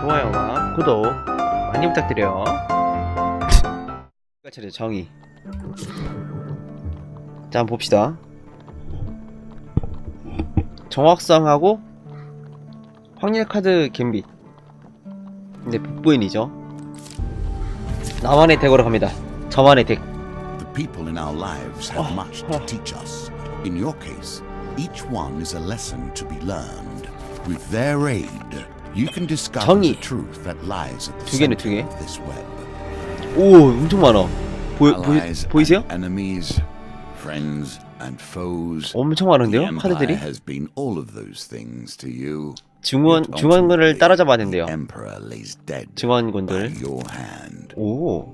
좋아요와 구독 많이 부탁드려요. 차례 정의. 자, 한번 봅시다. 정확성하고 확률 카드 갬빗. 근데 북부인이죠. 나만의 덱으로 갑니다. 저만의 덱. The people in our lives have much to teach us. In your case, each one is a lesson to be learned. With their aid, 정의. the truth that lies at the 두 개네, center 두 개. of this web. 오, 엄청 많아. 보이, 보이, 보이세요? and enemies, friends and foes. 엄청 많은데요? 카드들이? 중원군을 ultimately, 따라잡아야 된대요. hand. 오.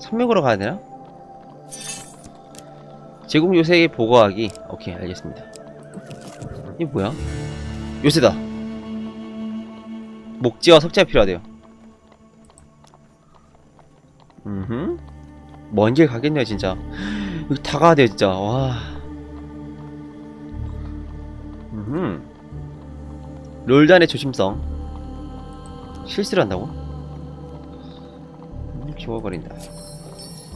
선명으로 가야 되나? 제국 요새의 보고하기. 오케이, 알겠습니다. 이게 뭐야? 요새다. 목지와 석재가 필요하대요. 음. 먼길 가겠네요, 진짜. 여기 다 가야 돼요, 진짜. 와. 음. 롤단의 조심성. 실수를 한다고? 음, 기워버린다.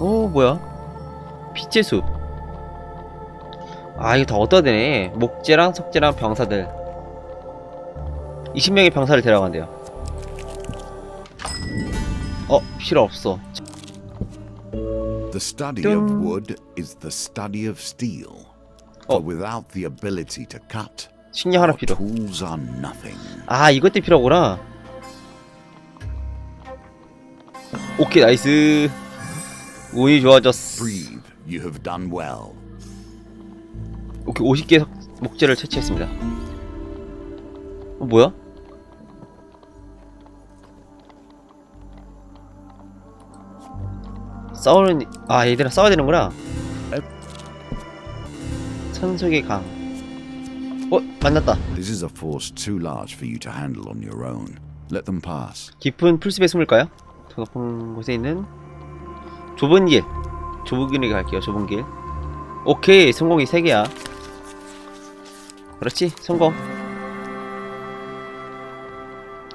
오, 뭐야? 빛의 숲. 아, 이거 다 얻어야 되네. 목재랑 석재랑 병사들. 20명의 병사를 데려간대요. 어, 필요 없어. The study of wood is the study of steel. Oh. For without the ability to cut, 식량 하나 필요. tools are nothing. 아, 이것 때 필요하구나. 오케이, 나이스. 운이 좋아졌어. Breathe, you have done well. 오케이, 50개 석, 목재를 채취했습니다. 어, 뭐야? 싸우는, 아, 얘들아 싸워야 되는구나. 천속의 강. 어, 만났다. This is a force too large for you to handle on your own. Let them pass. 깊은 풀숲에 숨을까요? 더 높은 곳에 있는 좁은 길. 좁은 길에 갈게요. 좁은 길. 오케이, 성공이 3개야. 그렇지, 성공.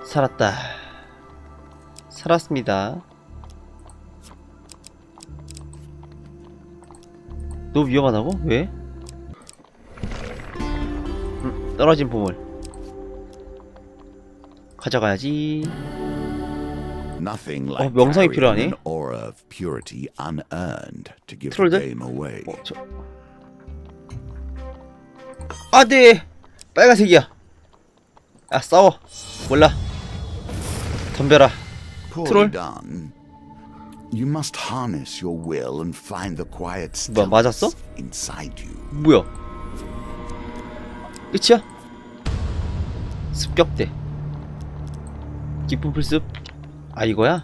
살았다. 살았습니다. 너무 위험하다고? 왜? 음, 떨어진 보물. 가져가야지. Like 명성이 필요하네. 트롤들? 어, 저... 아, 네! 빨간색이야. 아, 싸워. 몰라. 덤벼라. 트롤? You must harness your will and find the quiet 뭐야, 맞았어? stillness inside you. 뭐야? 끝이야? 습격대. 깊은 풀숲. 아, 이거야?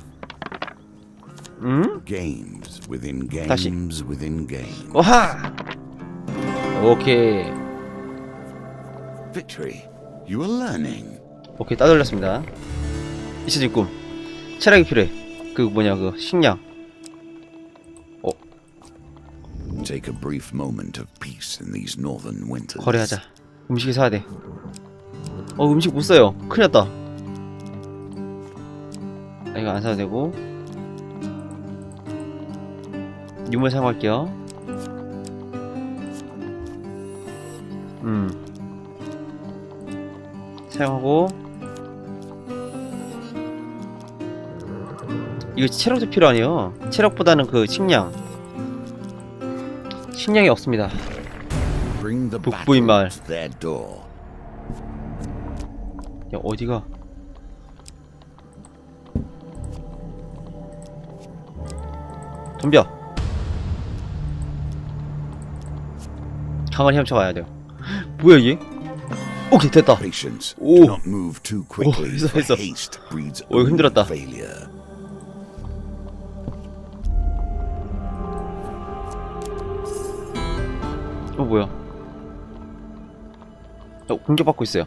응? Games within 다시. games within games. 오하! 오케이. Victory. You are learning. 오케이, 따돌렸습니다. 잊혀진 꿈. 체력이 필요해. 그 뭐냐, 그 식량. Take a brief moment of peace in these northern winters. 거래하자. 음식이 사야 돼. 어 음식 못 사요. 큰일 났다. 아, 이거 안 사도 되고. 유물 사용할게요. 음. 사용하고. 이거 체력도 필요하네요. 체력보다는 그 식량. 식량이 없습니다. 북부인 마을. 야 어디가? 덤벼. 강을 헤엄쳐가야 돼요. 뭐야 이게? 오케이 됐다. Oh. Too quickly. 했어, 했어. 어, 이거 힘들었다. 어 뭐야? 어 공격받고 있어요.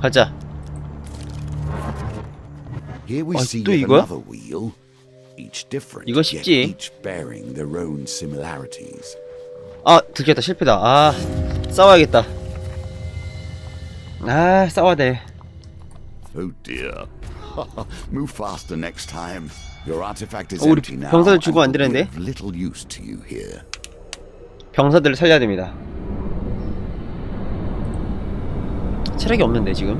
가자. Here we 아, see 또 yet 이거야? another wheel, each different, 이거 yet 쉽지. each bearing their own similarities. 아 들켰다 실패다. 아 싸워야겠다. 아 싸워야 돼 Oh dear. Move faster next time. Your artifact is 어, 우리 empty now. 병사들 주고 안 will be 되는데? of little use to you here. 병사들을 살려야 됩니다 체력이 없는데 지금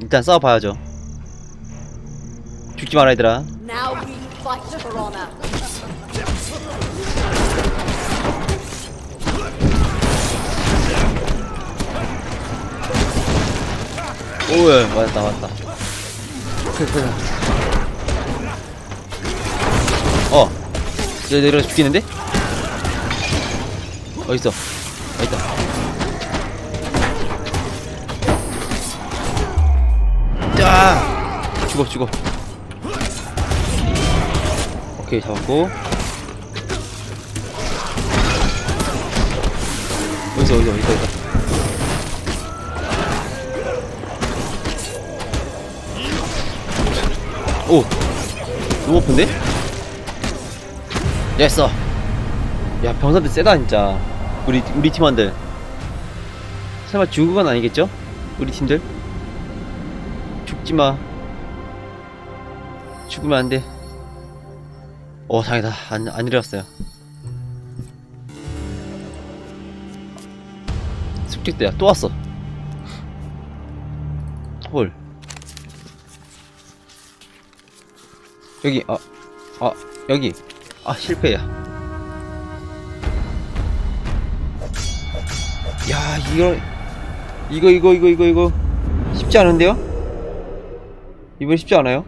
일단 싸워봐야죠 죽지 마라 얘들아 Now we fight for honor. 오예 맞았다 맞았다 그, 그. 어. 얘 내려 죽겠는데? 어딨어? 어딨다. 자. 죽어 죽어. 오케이 잡았고. 어딨어 어딨어 어딨어 어딨어 오. 너무 아픈데? 됐어. 야 병사들 세다 진짜. 우리 우리 팀원들. 설마 죽은 건 아니겠죠? 우리 팀들? 죽지마. 죽으면 안돼. 오 다행이다. 안, 안 일어났어요. 숙직대야. 또 왔어. 헐 여기 아, 아 여기 아 실패야 야 이거 이거 이거 이거 이거 이거 쉽지 않은데요? 이번 쉽지 않아요?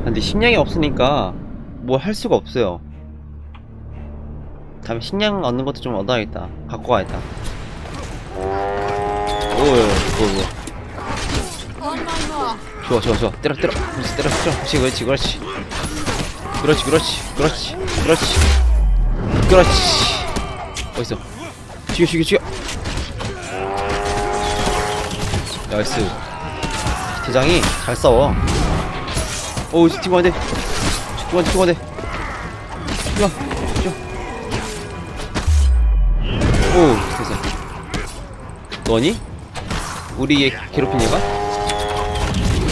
아, 근데 식량이 없으니까 뭘할 수가 없어요 다음에 식량 얻는 것도 좀 얻어야겠다 갖고 가야겠다 오오 오, On my mark. 좋아 좋아 좋아. 때려 때려. 그렇지 때려 때려. 그렇지 그렇지 그렇지. 그렇지 그렇지 그렇지 그렇지. 그렇지. 어딨어? 죽여 죽여 죽여. 나이스. 대장이 잘 싸워. 오우 팀 안돼. 팀 안돼 팀 안돼. 죽여 죽여 오 됐어. 너니? 우리 얘 괴롭힌 얘가?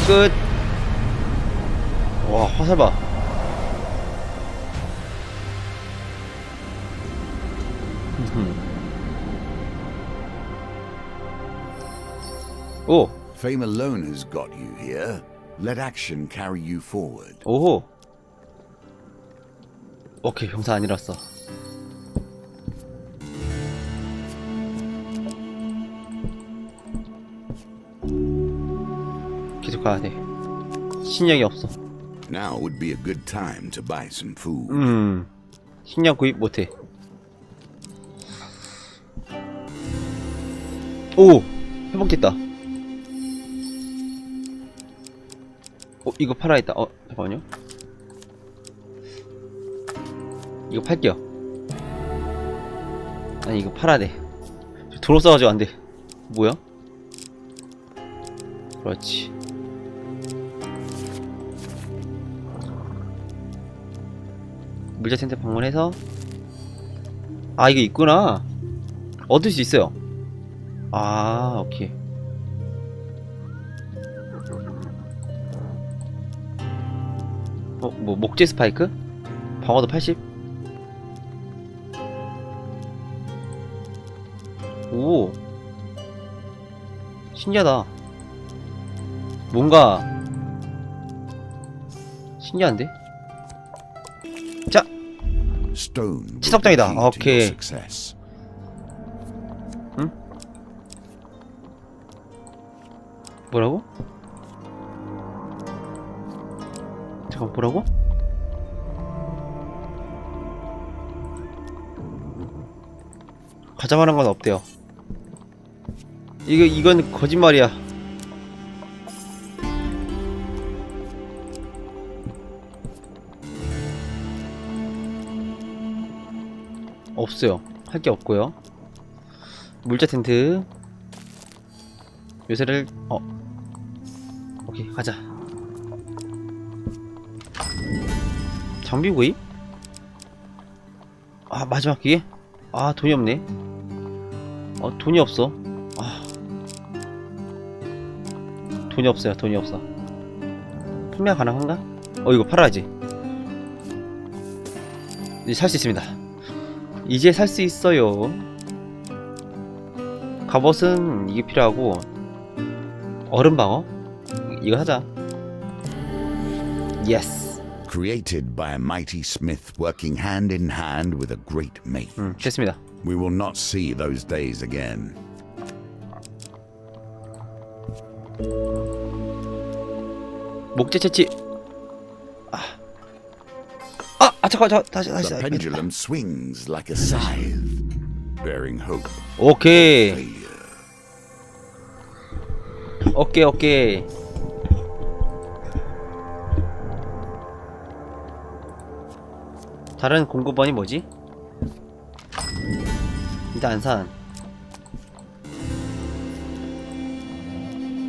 끝. 와, 화살 봐. 오, Fame alone has got you here. Let action carry you forward. 오호. 오케이, 병사 안 일었어. 가야 돼. 신력이 없어. Now would be a good time to buy some food. 음, 식량 구입 못해. 오, 회복됐다. 어, 이거 팔아야겠다. 어, 잠깐만요. 이거 팔게요. 아니, 이거 팔아야 돼. 저 도로 싸가지고 안 돼. 뭐야? 그렇지. 물자 텐트 방문해서 아 이거 있구나 얻을 수 있어요 아 오케이 어, 뭐 목재 스파이크? 방어도 80? 오 신기하다 뭔가 신기한데? 자 Stone. 치석장이다. 오케이. Success. 뭐라고? 잠깐 뭐라고? 가자마는 건 없대요. 이거 이건 거짓말이야. 없어요. 할 게 없고요. 물자 텐트 요새를 어 오케이 가자 장비 구입? 아 마지막 기회? 아 돈이 없네 어 돈이 없어 아 돈이 없어요 돈이 없어 판매 가능한가? 어 이거 팔아야지 이제 살 수 있습니다 이제 살 수 있어요 갑옷은 이게 필요하고 얼음방어? 이거 하자 예스 Created by a mighty smith working hand in hand with a great mage. 음 됐습니다 We will not see those days again. 목재 채취 잠깐 잠깐 다시 다시 The 다시. pendulum swings like a scythe, bearing hope. 오케이 오케이 오케이 다른 공급원이 뭐지? 일단 안산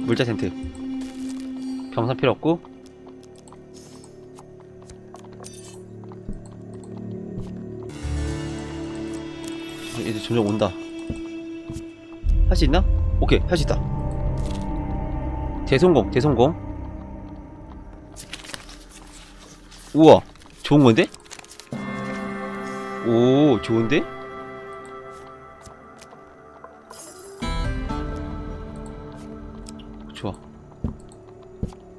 물자 텐트 병선 필요 없고 이제 점점 온다 할 수 있나? 오케이 할 수 있다 대성공 대성공 우와 좋은 건데? 오 좋은데? 좋아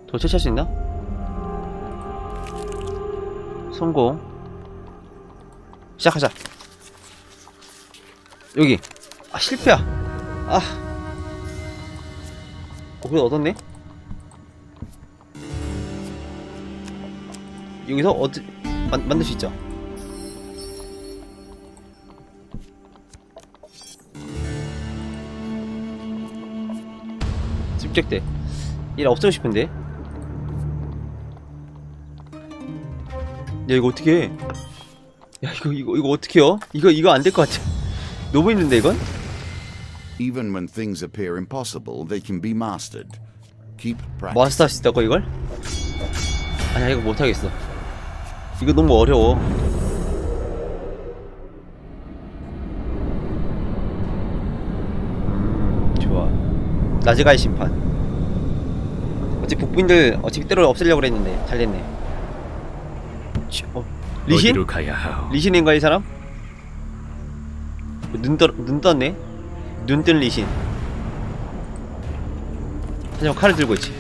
더 채취할 수 있나? 성공 시작하자 여기. 아 실패야. 아. 어, 그래 얻었네? 여기서 어드 만, 만들 수 있죠? 집적대 일 없애고 싶은데. 야 이거 어떻게 해? 야 이거 이거 이거 어떻게 해요? 이거 이거 안 될 것 같아 너무 힘든데 이건? Even when things appear impossible, they can be mastered. Keep practicing. 마스터 할수 있다고 이걸? 아니야 이거 못하겠어 이거 너무 어려워 음, 좋아 나즈가의 심판 어차피 북부인들 어차피 때려 없애려고 그랬는데 잘 됐네 치- 어, 리신? 어디로 가야 하오? 리신인가 이 사람? 눈, 떠, 눈 떴네? 눈 뜬 리신. 하지만 칼을 들고 있지.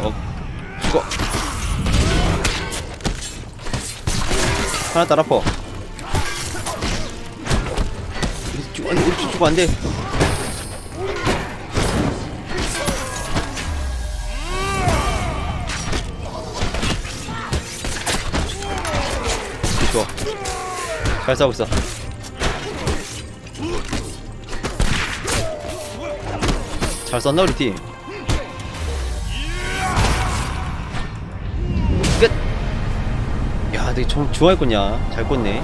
어 죽어. 하나 따라 퍼. 우리 죽 아니 우리 죽어 안돼 잘 싸우고 있어. 잘 썼나 우리 팀? 끝! 야 되게 정, 좋아했군요 잘 꽂네.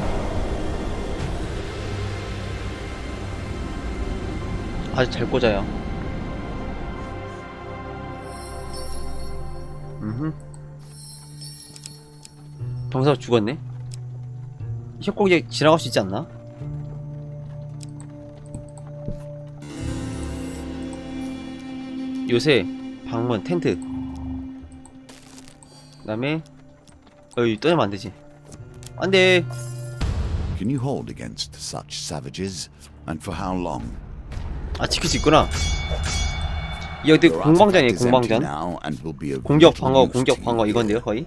아주 잘 꽂아요. 음흠. 병사가 죽었네 협곡 이제 지나갈 수 있지 않나? 요새 방문 텐트 그 다음에 여기 떠나면 안되지 안돼 Can you hold against such savages? And for how long? 아 지킬 수 있구나 여기 Your 공방전이에요 공방전 공격 방어 공격 방어 이건데요. 거의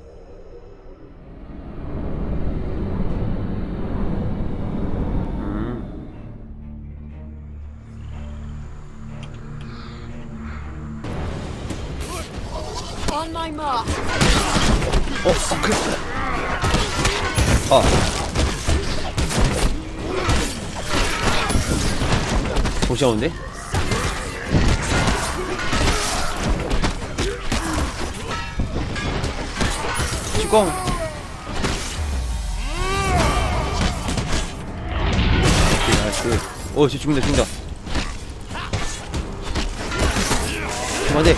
정신 없는데? 죽어. 나이스 오 진짜 죽는다 죽는다. 안돼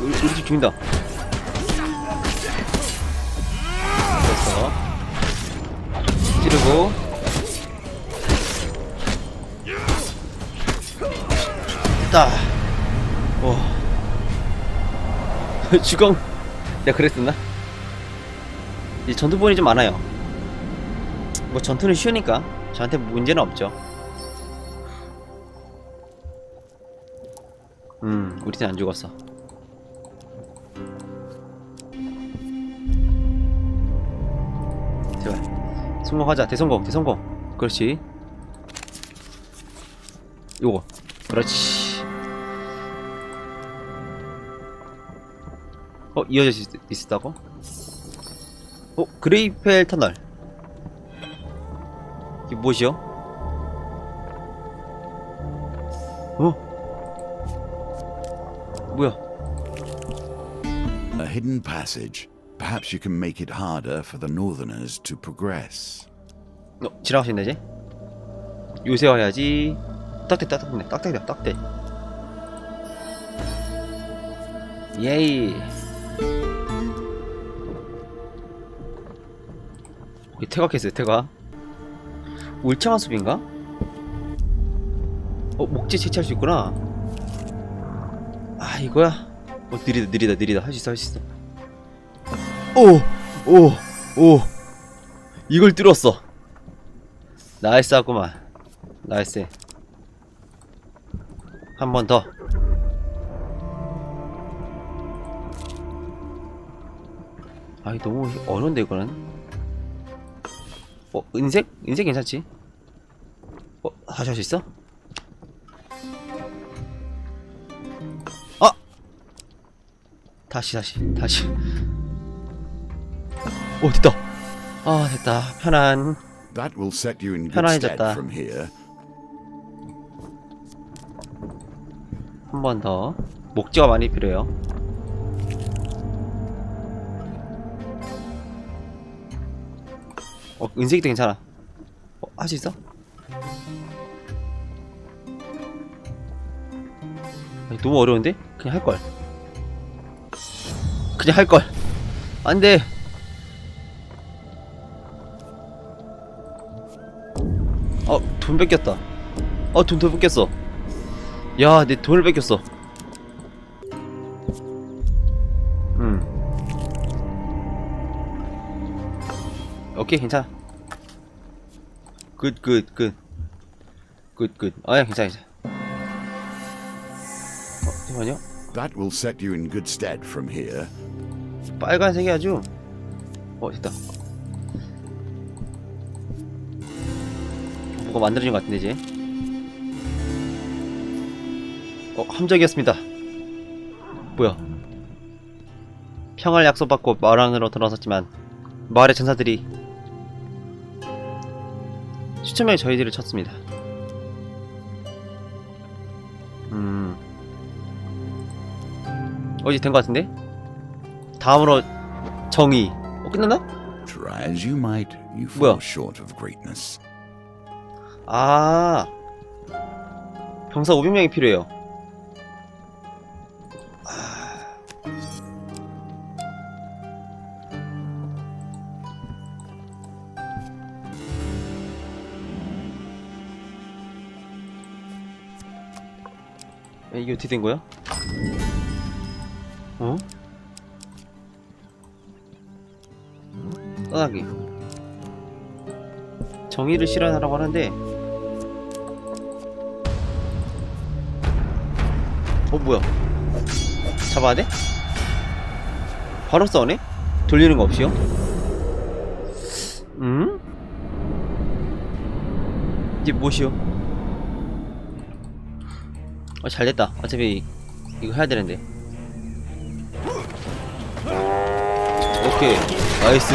우리, 우리 집 죽는다. 찌르고. 따 와. 주공 내가 그랬었나? 이 전투본이 좀 많아요. 뭐 전투는 쉬우니까 저한테 문제는 없죠. 음 우리 팀 안 죽었어 성공하자 대성공 대성공 그렇지 요거 그렇지 어 이어져 있, 있었다고? 어 그레이펠 터널 이게 무엇이요? 어? 뭐야 A hidden passage. Perhaps you can make it harder for the Northerners to progress. 어, 있나 이제? 요새 와야지. 딱대 딱대네 딱대다 딱대. 예이. 여기 태각했어요 태각 울창한 숲인가? 어 목재 채취할 수 있구나. 아 이거야. 어 느리다 느리다 느리다. 할 수 있어 할 수 있어 오 오 오 이걸 뚫었어 나이스 하구만 나이스 한 번 더 아이 너무 어려운데 이거는 어 은색? 은색 괜찮지? 어 다시 할 수 있어? 아! 다시 다시 다시 오 됐다 아 됐다 편안 That will set you in good 편안해졌다. stead from here. 한 번 더. 목재가 많이 필요해요. 어, 은색이도 괜찮아. 어, 할 수 있어? 아니, 너무 어려운데? 그냥 할걸. 그냥 할걸. 안 돼. 돈 뺏겼다. 어, 돈더 뺏겼어. 야, 내 돈을 뺏겼어. 음. 오케이, 괜찮아. 굿, 굿, 굿. 굿, 굿. 아, 야, 괜찮아, 괜찮아. 어, 잠깐만요. That will set you in good stead from here. 빨간색이 아주. 어, 됐다. 뭐가 만들어진 것 같은데, 이제. 어, 함정이었습니다. 뭐야. 평화를 약속받고 마을 안으로 들어섰지만, 마을의 전사들이 수천 명의 저희들을 쳤습니다. 음. 어, 이제 된것 같은데? 다음으로 정의. 어, 끝났나? Try as you might, you Well. fall short of greatness. 아. 병사 500명이 필요해요. 야, 이게 어떻게 된 거야? 어? 떠나기. 정의를 실현하라고 하는데, 어 뭐야? 잡아야 돼? 바로 싸우네? 돌리는 거 없이요? 음? 이게 무엇이요? 어 잘됐다 어차피 이거 해야 되는데 오케이 나이스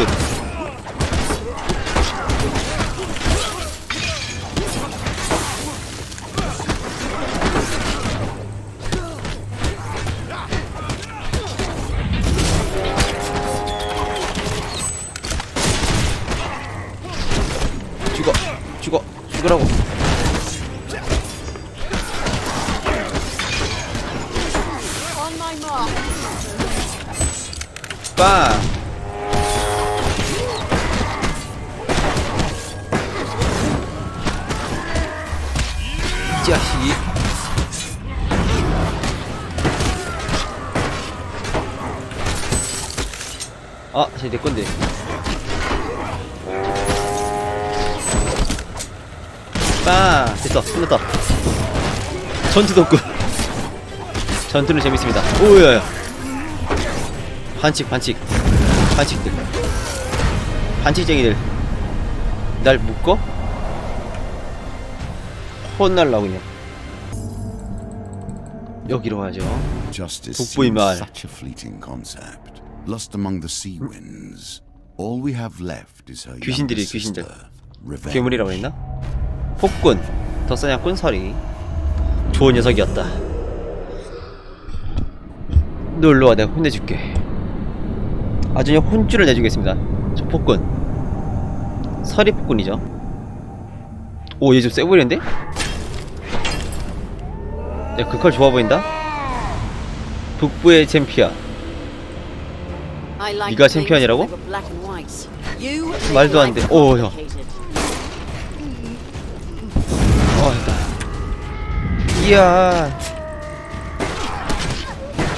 아, 쟤내 건데. 빵! 됐어, 끝났다. 전투 덕후. 전투는 재밌습니다. 오야야. 반칙, 반칙. 반칙들. 반칙쟁이들. 날 묶어? 혼날라고 그냥. 여기로 가죠. Seems 말. Lost among the sea winds. All we have left is her 귀신들이, younger 귀신들. Revenge. 괴물이라고 했나? 폭군, 더 사냥꾼 서리. 좋은 녀석이었다. 놀러와 내가 혼내줄게. 아주 그냥 혼쭐을 내주겠습니다. 저 폭군. 서리 폭군이죠. 오, 얘 좀 세 보이는데? 야, 그칼 좋아 보인다? 북부의 챔피언. 네가 챔피언이라고? 말도 안 돼. 오, 형. complicated. 어, 이야.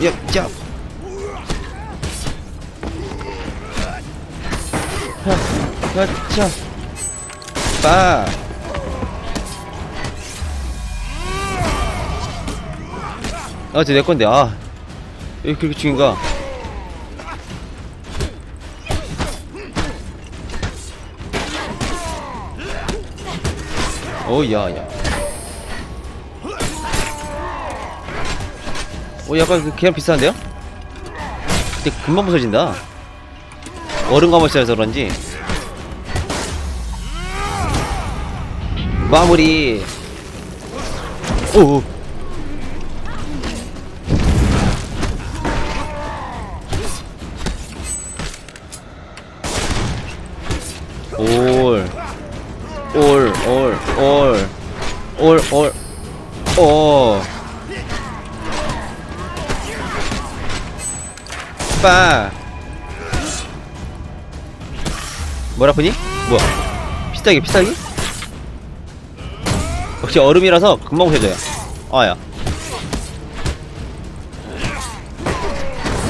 야, 자. 하, 야, 자. 빠. 아, 쟤내 건데, 아. 왜 그렇게 죽인가? 오, 야, 야. 오, 약간 그 걔랑 비슷한데요? 근데 금방 부서진다. 얼음 가물살에서 그런지. 마무리. 오. 올, 올, 올, 올, 오. 빠. 뭐라 보니? 뭐야? 피싸기, 피싸기? 역시 얼음이라서 금방 부셔져요. 아야.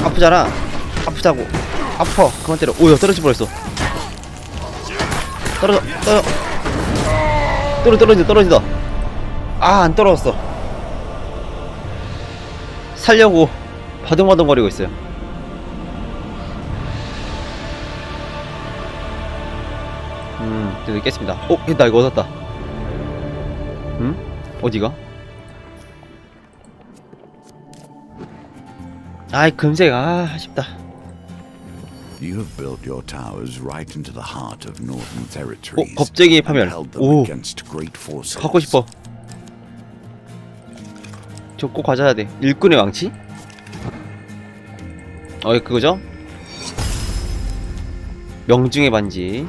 아프잖아. 아프다고. 아파. 그만 때려. 오야 떨어질 뻔했어. 떨어져, 떨어. 떨어 떨어진다 떨어진다 아 안 떨어졌어 살려고 바둥바둥거리고 있어요 음 드디어 깼습니다 어? 나 이거 얻었다 음? 어디가? 아이 금색 아 아쉽다 You have built your towers right into the heart of northern 어? territories. 겁쟁이 and 파멸 오. 갖고 싶어 저 꼭 가져야 돼 일꾼의 왕치? 어 그거죠? 명중의 반지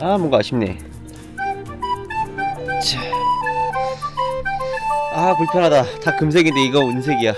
아 뭔가 아쉽네 자. 아 불편하다 다 금색인데 이거 은색이야